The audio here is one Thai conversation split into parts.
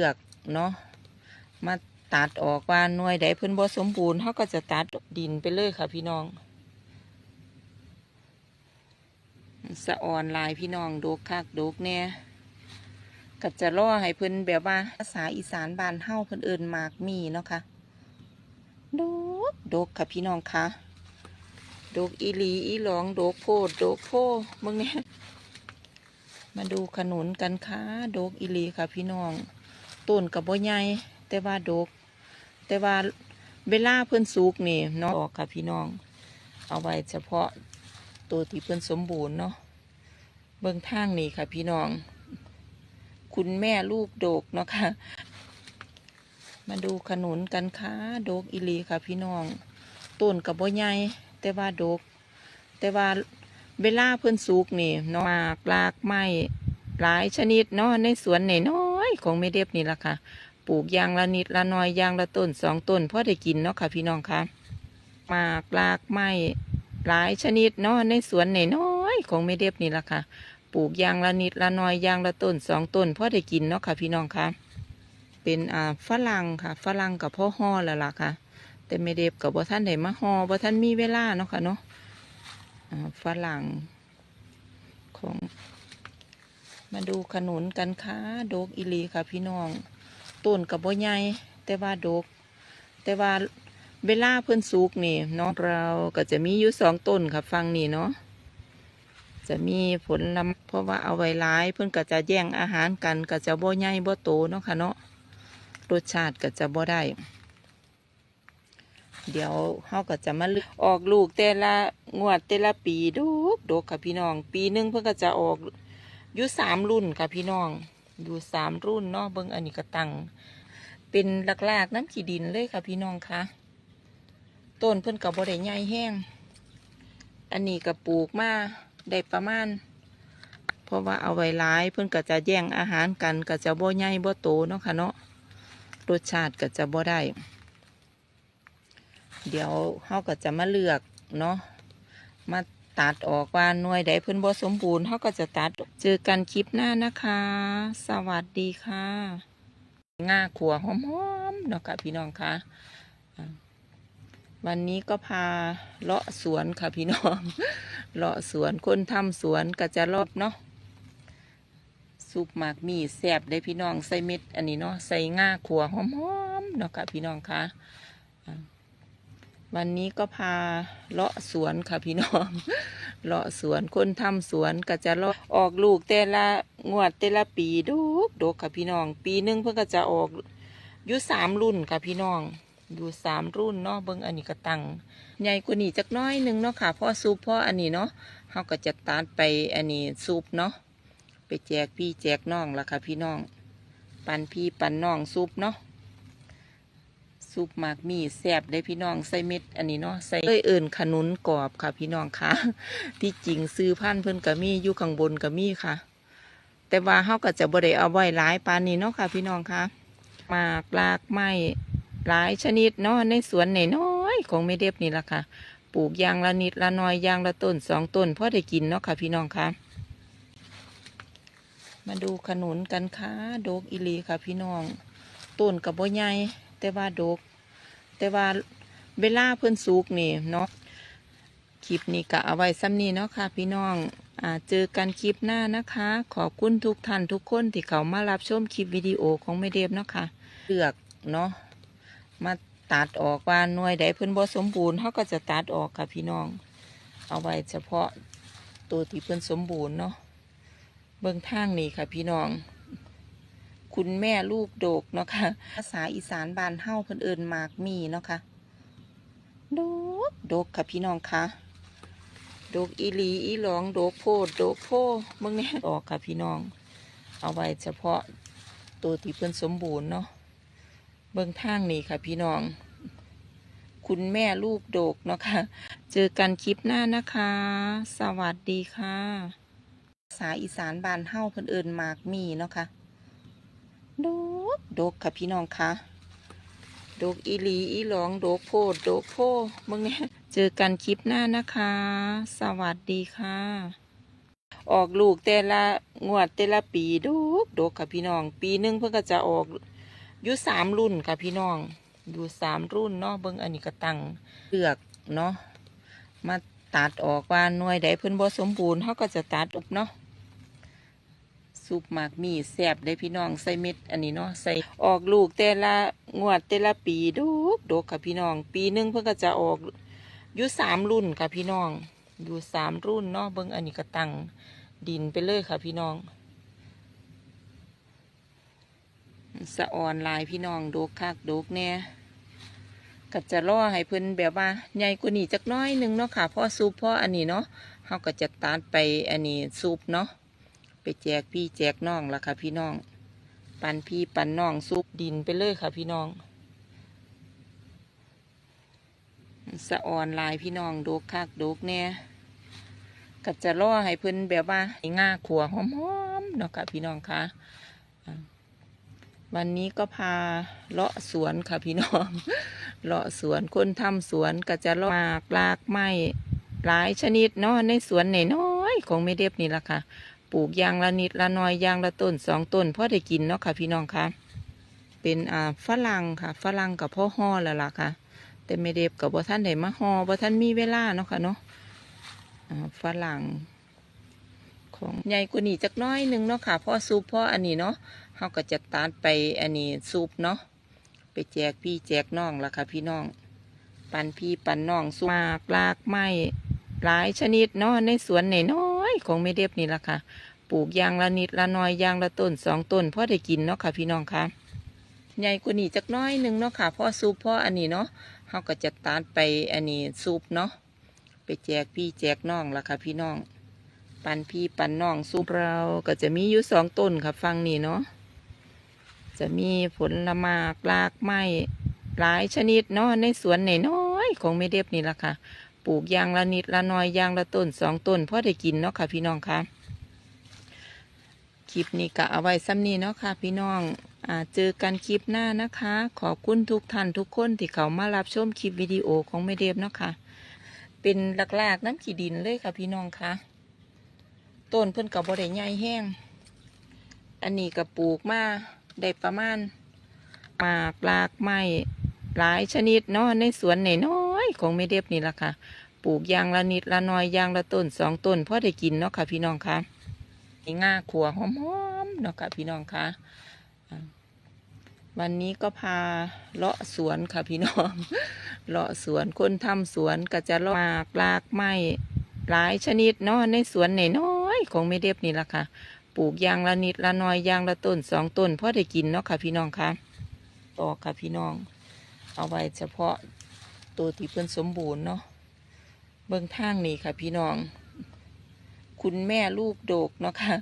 เลือกเนาะมาตัดออกว่าหน่วยใดเพิ่นบ่สมบูรณ์เขาก็จะตัดดินไปเลยค่ะพี่น้องสะออนลายพี่น้องโดกคักโดกเนี่ยก็จะล่อให้เพิ่นแบบว่าภาษาอีสานบ้านเฮาเพิ่นเอิ้นหมากมีเนาะค่ะโดกโดกค่ะพี่น้องค่ะโดกอีลีอีหลองโดกโพดโดกโพมึงเนี่ยมาดูขนุนกันค่ะโดกอีลีค่ะพี่น้อง ต้นกับบ่ใหญ่แต่ว่าโดก แต่ว่าเวลาเพิ่อนสุกนี่เนาะออกค่ะพี่น้อง เอาไว้เฉพาะตัวที่เพิ่อนสมบูรณ์เนาะเบิ่งทางนี่ค่ะพี่น้อง คุณแม่ลูกโดกเนาะค่ะ มาดูขนุนกันค่ะโดกอีหลีค่ะพี่น้องต้นกับบ่ใหญ่แต่ว่าโดก แต่ว่าเวลาเพิ่อนสุกนี่เนาะหมากลากไม้หลายชนิดเนาะในสวนน้ อยของแม่เด็บนี่ล่ะค่ะ ปลูกยางละนิดละน้อยยางละต้นสองต้นพ่อได้กินเนาะค่ะพี่น้องค่ะหมากลากไม้หลายชนิดเนาะในสวนนน้อยของแม่เด็บนี่ล่ะค่ะ ปลูกยางละนิดละน้อยยางละต้นสองต้นพ่อได้กินเนาะค่ะพี่น้องค่ะ เป็นอ่าฝรั่งค่ะฝรั่งกับพ่อห่อแล้วล่ะค่ะ แต่แม่เด็บกับบ่ท่านได้มาห่อบ่ท่านมีเวลาเนาะค่ะเนาะฝรั่งของ มาดูขนุนกันค่ะโดกอีลีค่ะพี่น้องต้นกับบ่ใหญ่แต่ว่าโดก แต่ว่าเวลาเพิ่นสุกนี่เนาะเราก็จะมีอยู่สองต้นค่ะฟังนี่เนาะจะมีผลลำเพราะว่าเอาไว้หลายเพิ่นก็จะแย่งอาหารกันก็จะบ่ใหญ่บ่โตเนาะค่ะเนาะรสชาติก็จะบ่ได้ เดี๋ยวเขาก็จะมาเลือกออกลูกแต่ละงวดแต่ละปีดกดกค่ะพี่น้อง ปีหนึงเพิ่นก็จะออก อยู่สามรุ่นค่ะพี่น้อง อยู่สามรุ่นเนาะเบิ่งอันนี้ก็ตัง เป็นหลักๆน้ำขี้ดินเลยค่ะพี่น้องคะต้นเพิ่นกับบ่ได้ใหญ่แห้ง อันนี้ก็ปลูกมาได้ประมาณ เพราะว่าเอาไว้หลายเพิ่นก็จะแย่งอาหารกันก็จะบ่ใหญ่บ่โตเนาะค่ะเนาะ รสชาติก็จะบ่ได้ เดี๋ยวเขาก็จะมาเลือกเนาะ มา ตัดออกว่าหน่วยใดเพิ่นบ่สมบูรณ์เขาก็จะตัดเจอกันคลิปหน้านะคะ สวัสดีค่ะง่าขัวหอมๆเนาะค่ะพี่น้องค่ะอ่าวันนี้ก็พาเลาะสวนค่ะพี่น้องเลาะสวนคนทำสวนก็จะรอบเนาะซุปหมากมีแซบได้พี่น้องใส่เม็ดอันนี้เนาะใส่ง่าขัวหอมๆเนาะค่ะพี่น้องค่ะ วันนี้ก็พาเลาะสวนค่ะพี่น้อง เลาะสวนคนทำสวนก็จะเลาะออกลูกแต่ละงวดแต่ละปีดกดกค่ะพี่น้อง ปีหนึ่งเพิ่นก็จะออกอยู่สามรุ่นค่ะพี่น้อง อยู่สามรุ่นเนาะเบิ่งอันนี้ก็ตังใหญ่กว่านี้จักน้อยหนึ่งเนาะค่ะพราะซุปพราะอันนี้เนาะเขาก็จะตัดไปอันนี้ซุปเนาะไปแจกพี่แจกน้องละค่ะพี่น้อง ปันพี่ปันน้องซุปเนาะ ซุปหมากมีแซบได้พี่น้องใส่เม็ดอันนี้เนาะใส่เอ้ยเอิ่นขนุนกรอบค่ะ พี่น้องค่ะ ที่จริงซื้อพันเพิ่นก็มีอยู่ข้างบนก็มีค่ะ แต่ว่าเฮาก็จะบ่ได้เอาไว้หลายปานนี้เนาะค่ะ พี่น้องค่ะหมากลากไม้หลายชนิดเนาะในสวนนน้อยของแม่เด็บนี่ละค่ะ ปลูกยางละนิดละน้อยยางละต้นสองต้นพอได้กินเนาะค่ะ พี่น้องค่ะ มาดูขนุนกันค่ะโดกอีหลีค่ะ พี่น้องต้นกับบ่ใหญ่ แต่ว่าดก แต่ว่าเวลาเพิ่นสุกนี่เนาะคลิปนี้ก็เอาไว้ซ้ำนี้เนาะค่ะ พี่น้องอ่าเจอกันคลิปหน้านะคะ ขอบคุณทุกท่านทุกคนที่เขามารับชมคลิปวิดีโอของแม่เดฟเนาะค่ะเลือกเนาะมาตัดออกว่าหน่วยใดเพิ่อนบ่สมบูรณ์เขาก็จะตัดออกค่ะพี่น้อง เอาไว้เฉพาะตัวที่เพิ่อนสมบูรณ์เนาะเบิ่งทางนี่ค่ะพี่น้อง คุณแม่ลูกโดกเนาะค่ะภาษาอีสานบานเฮาเพิ่นเอิ้นหมากมีเนาะค่ะโดกโดกค่ะพี่น้องคะโดกอีหลีอีหลองโดกโพดโดกโพเบิ่งเนี่ยออกค่ะพี่น้อง เอาไว้เฉพาะตัวที่เพิ่นสมบูรณ์เนาะเบิ่งทางนี่ค่ะพี่น้อง คุณแม่ลูกโดกเนาะค่ะ เจอกันคลิปหน้านะคะ สวัสดีค่ะ ภาษาอีสานบานเฮาเพิ่นเอิ้นหมากมีเนาะค่ะ ดกดกค่ะพี่น้องคะดกอีหลีอีหลองดกโพดดกโพมึงเนี่ยเจอกันคลิปหน้านะคะ สวัสดีค่ะ ออกลูกแต่ละงวดแต่ละปีดกดกค่ะพี่น้อง ปีหนึงเพิ่นก็จะออกอยู่สามรุ่นค่ะพี่น้องอยู่สามรุ่นเนาะเบิ่งอันนี้ก็ตั้งเปลือกเนาะมาตัดออกว่าหน่วยใดเพิ่นบ่สมบูรณ์เฮาก็จะตัดออกเนาะ ซุปหมากมีแซ่บได้พี่น้องใส่เม็ดอันนี้เนาะใส่ออกลูกแต่ละงวดแต่ละปีดกดกค่ะพี่น้อง ปีหนึงเพิ่นก็จะออกอยู่สามรุ่นค่ะพี่น้อง อยู่สามรุ่นเนาะเบิ่งอันนี้ก็ตั้งดินไปเลยค่ะพี่น้องสะออนลายพี่น้องดกคักดกแน่ก็จะล่อให้เพิ่นแบบว่าใหญ่กว่านี้จักน้อยหนึงเนาะค่ะพ่อซุปพ่ออันนี้เนาะเฮาก็จะตัดไปอันนี้ซุปเนาะ แจกพี่แจกน้องละค่ะพี่น้อง ปันพี่ปันน้องซุปดินไปเลยค่ะพี่น้อง สะออนลายพี่น้องโดกคักโดกแน่ก็จะล่อให้เพิ่นแบบว่าให้ง่าขัวหอมๆเนาะค่ะพี่น้องค่ะวันนี้ก็พาเลาะสวนค่ะพี่น้อง เลาะสวนคนทำสวนก็จะเลาะมากลากไม้หลายชนิดเนาะในสวนหน้อยๆของไม่เด็บนี่ละค่ะ ปลูกยางละนิดละน้อยยางละต้นสองต้นพ่อได้กินเนาะค่ะพี่น้องคะเป็นอ่าฝรั่งค่ะฝรั่งกับพ่อห่อล้วล่ะค่ะ แต่ไม่เด็บกับบ่ท่านได้มาห่อบ่ท่านมีเวลาเนาะค่ะเนาะอ่าฝรั่งของใหญ่กว่านี้จักน้อยหนึงเนาะค่ะพ่อซุปพ่ออันนี้เนาะเขาก็จะตัดไปอันนี้ซุปเนาะไปแจกพี่แจกน้องละค่ะพี่น้อง ปันพี่ปันน้องซุปมากลากไม้หลายชนิดเนาะในสวนน้อ ยของไม่เด็บนี่ละค่ะ ปลูกยางละนิดละน้อยยางละต้นสองต้นพ่อได้กินเนาะค่ะพี่น้องค่ะใหญ่กว่านี้จักน้อยหนึ่งเนาะค่ะพ่อซุปพ่ออันนี้เนาะเขาก็จะตัดไปอันนี้ซุปเนาะไปแจกพี่แจกน้องละค่ะพี่น้อง ปันพี่ปันน้องซุปเราก็จะมีอยู่สองต้นค่ะฟังนี่เนาะจะมีผลไม้กลากไม้หลายชนิดเนาะในสวนน้อยของไม่เด็บนี่ละค่ะ ปลูกยางละนิดละน้อยยางละต้นสองต้นพอได้กินเนาะค่ะพี่น้องค่ะคลิปนี้ก็เอาไว้ซ้ำนี้เนาะค่ะพี่น้องอาเจอกันคลิปหน้านะคะ ขอบคุณทุกท่านทุกคนที่เขามารับชมคลิปวิดีโอของไม่เด็บเนาะค่ะ เป็นหลักๆน้ำขีดินเลยค่ะพี่น้องค่ะ ต้นเพิ่อนกับบ่ได้ใหญ่แห้ง อันนี้ก็ปลูกมาได้ประมาณหมากลากไม้หลายชนิดเนาะในสวนน้ อยของไม่เด็บนี่ละค่ะ ปลูกยางละนิดละน้อยยางละต้นสองต้นพอได้กินเนาะค่ะพี่น้องค่ะง่าขัวหอมๆเนาะค่ะพี่น้องค่ะวันนี้ก็พาเลาะสวนค่ะพี่น้อง เลาะสวนคนทำสวนก็จะเลาะหมากลากไม้หลายชนิดเนาะในสวนน้อยของไม่เด็บนี่ละค่ะ ปลูกยางละนิดละน้อยยางละต้นสองต้นพอได้กินเนาะค่ะพี่น้องค่ะต่อค่ะพี่น้อง เอาไว้เฉพาะ ตัวที่เพิ่นสมบูรณ์เนาะเบื้องทางนี่ค่ะ พี่น้อง คุณแม่ลูกโดกเนาะค่ะ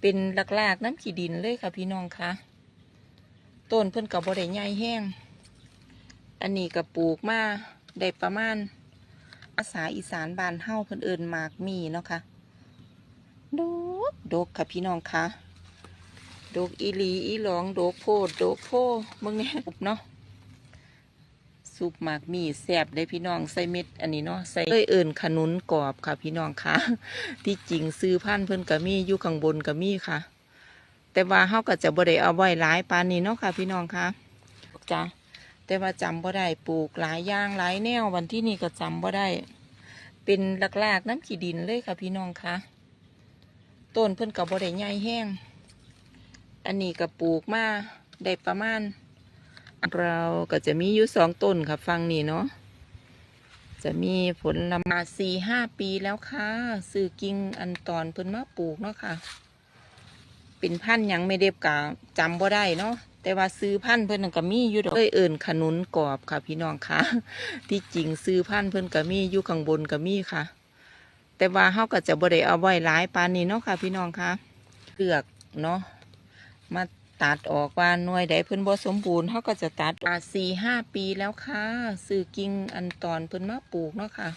เป็นหลากๆน้ำขีดินเลยค่ะ พี่น้องค่ะต้นเพิ่นกับบ่ได้ใหญ่แห้ง อันนี้ก็ปลูกมาได้ประมาณภาษาอีสานบานเฮาเพิ่นเอิ้นมากมีเนาะค่ะดกดกค่ะพี่น้องค่ะดกอีหลีอีหลองดกโพดดกโพมึงเนี่ยเนาะ ซุปหมากมีแซ่บได้พี่น้องใส่เม็ดอันนี้เนาะใส่เอ้ยเอิญขนุนกรอบค่ะ พี่น้องค่ะ ที่จริงซื้อพันธุ์เพิ่นก็มีอยู่ข้างบนก็มีค่ะ แต่ว่าเฮาก็จะบ่ได้เอาไว้หลายปานนี้เนาะค่ะ พี่น้องค่ะจ้ะแต่ว่าจำบ่ได้ปลูกหลายอย่างหลายแนววันที่นี่ก็จำบ่ได้ เป็นหลักๆน้ำขีดินเลยค่ะ พี่น้องคะต้นเพิ่นกับบ่ได้ใหญ่แห้งอันนี้ก็ปลูกมาได้ประมาณ เราก็จะมีอยู่สองต้นค่ะฟังนี่เนาะจะมีผลละมาสี่ห้าปีแล้วค่ะซื้อกิ่งอันตอนเพิ่นมาปลูกเนาะค่ะ เป็นพันธุ์ยังไม่เด็บกะจำบ่ได้เนาะแต่ว่าซื้อพันธุ์เพิ่นก็มีอยู่ดอกเอ้ยเอิญขนุนกรอบค่ะ พี่น้องค่ะ ที่จริงซื้อพันธุ์เพิ่นก็มีอยู่ข้างบนก็มีค่ะ แต่ว่าเฮาก็จะบ่ได้เอาไว้หลายปานนี้เนาะค่ะ พี่น้องค่ะเลือกเนาะมา ตัดออกว่าหน่วยใดเพิ่นบ่สมบูรณ์เฮาก็จะตัดอ่าสี่ห้าปีแล้วค่ะซื้อกิ่งอันตอนเพิ่นมาปลูกเนาะค่ะ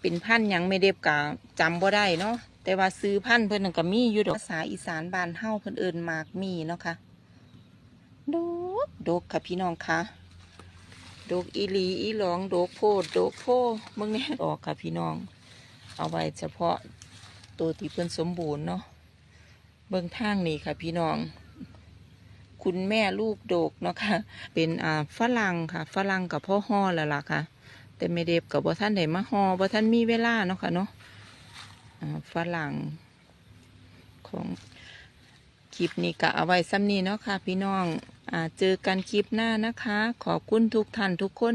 เป็นพันธุ์หยังไม่เด็บกะจำบ่ได้เนาะแต่ว่าซื้อพันธุ์เพิ่นนนก็มีอยู่ดอกภาษาอีสานบ้านเฮาเพิ่นเอิ้นหมากมีเนาะค่ะดกดกค่ะพี่น้องค่ะดกอีหลีอีหลองดกโพดดกโพมึงเนี่ยออกค่ะพี่น้อง เอาไว้เฉพาะตัวที่เพิ่นสมบูรณ์เนาะ เบิ่งทางนี่ค่ะ พี่น้อง คุณแม่ลูกโดกเนาะค่ะ เป็นอ่าฝรั่งค่ะฝรั่งกับพ่อห่อแล้วล่ะค่ะ แต่ไม่เด็บกับบ่ท่านได้มาห่อบ่ท่านมีเวลาเนาะค่ะเนาะฝรั่งของคลิปนี้ก็เอาไว้ซ้ำนี้เนาะค่ะ พี่น้องอ่าเจอกันคลิปหน้านะคะ ขอบคุณทุกท่านทุกคน